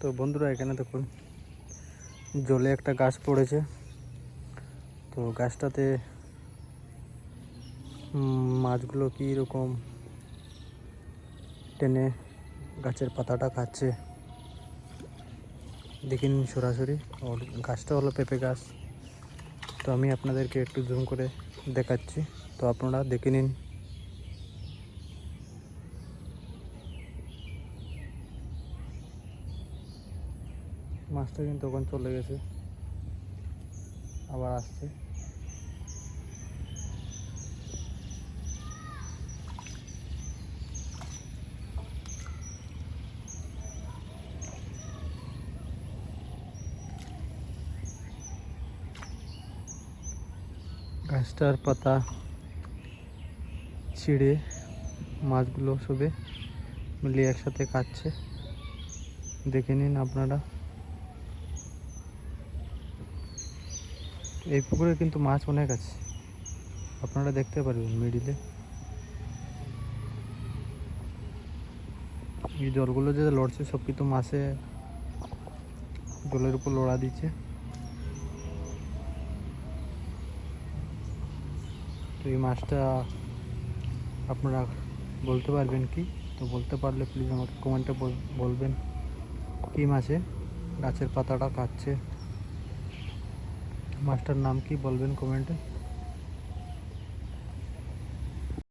তো বন্ধুরা, এখানে দেখুন, জলে একটা গাছ পড়েছে। তো গাছটাতে মাছগুলো কী রকম টেনে গাছের পাতাটা খাচ্ছে। দেখে নিন সরাসরি, ওর গাছটা হলো পেঁপে গাছ। তো আমি আপনাদেরকে একটু জুম করে দেখাচ্ছি। তো আপনারা দেখে নিন মাছটা কিন্তু ওখানে চলে গেছে। আবার আসছে। গাছটার পাতা ছিঁড়ে মাছগুলো সবে মিলিয়ে একসাথে খাচ্ছে দেখে নিন আপনারা। এই পুকুরে কিন্তু মাছ অনেক আছে। আপনারা দেখতে পারবেন মিডিলে এই জলগুলো যে লড়ছে, সব কিন্তু মাছে জলের উপর লড়া দিচ্ছে। তো এই মাছটা আপনারা বলতে পারবেন কি? তো বলতে পারলে প্লিজ আমাকে কমেন্টে বলবেন। কি মাছে? গাছের পাতাটা খাচ্ছে মাছটার নাম কি বলবেন কমেন্টে